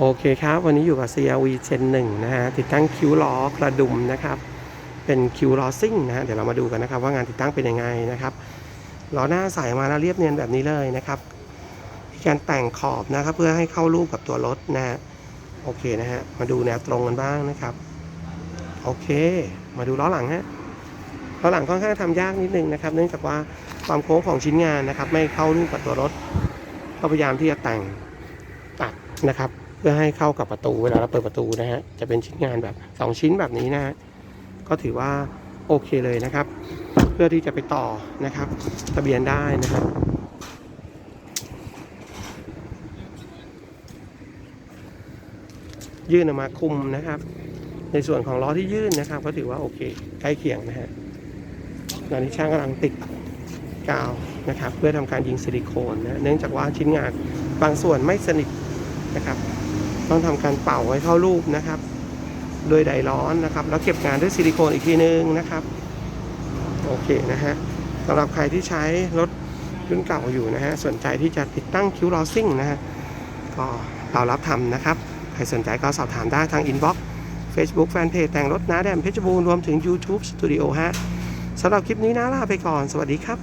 โอเคครับ วันนี้อยู่กับ CRV Gen 1นะฮะ ติดตั้งคิ้วล้อกระดุมนะครับ เป็นคิ้วล้อซิ่งนะฮะเดี๋ยวเรามาดูกันนะครับ ว่างานติดตั้งเป็นยังไงนะครับล้อหน้าใส่มาแล้วเรียบเนียนแบบนี้เลยนะครับมีการแต่งขอบนะครับ เพื่อให้เข้ารูปกับตัวรถนะฮะโอเคนะฮะมาดูแนวตรงกันบ้างนะครับ โอเค มาดูล้อหลังฮะล้อหลังค่อนข้างทำยากนิดนึงนะครับ เนื่องจากว่าความโค้งของชิ้นงานนะครับ ไม่เข้ารูปกับตัวรถก็พยายามที่จะแต่งตัดนะครับ พื่อให้เข้ากับประตูเวลาเราเปิดประตูนะฮะจะเป็นชิ้นงานแบบ 2 ชิ้นแบบนี้นะฮะก็ถือว่าโอเคเลยนะครับ เพื่อที่จะไปต่อนะครับทะเบียนได้นะครับยื่นออกมาคุมนะครับ ในส่วนของล้อที่ยื่นนะครับ ก็ถือว่าโอเคใกล้เคียงนะฮะตอนนี้ช่างกำลังติดกาวนะครับ เพื่อทำการยิงซิลิโคนนะเนื่องจากว่าชิ้นงานบางส่วนไม่สนิทนะครับ ต้องทำการเป่าให้เข้ารูปนะครับ โดยไดร้อนนะครับ แล้วเก็บงานด้วยซิลิโคนอีกทีนึงนะครับ โอเคนะฮะสำหรับใครที่ใช้รถรุ่นเก่าอยู่นะฮะสนใจที่จะติดตั้งคิวลอซิ่งนะฮะก็เรารับทำนะครับ ใครสนใจก็สอบถามได้ทางอินบ็อกซ์ Facebook Fanpage แต่งรถน้าแดมเพชรบูรณ์รวมถึง YouTube Studio ฮะสำหรับคลิปนี้นะลาไปก่อน สวัสดีครับ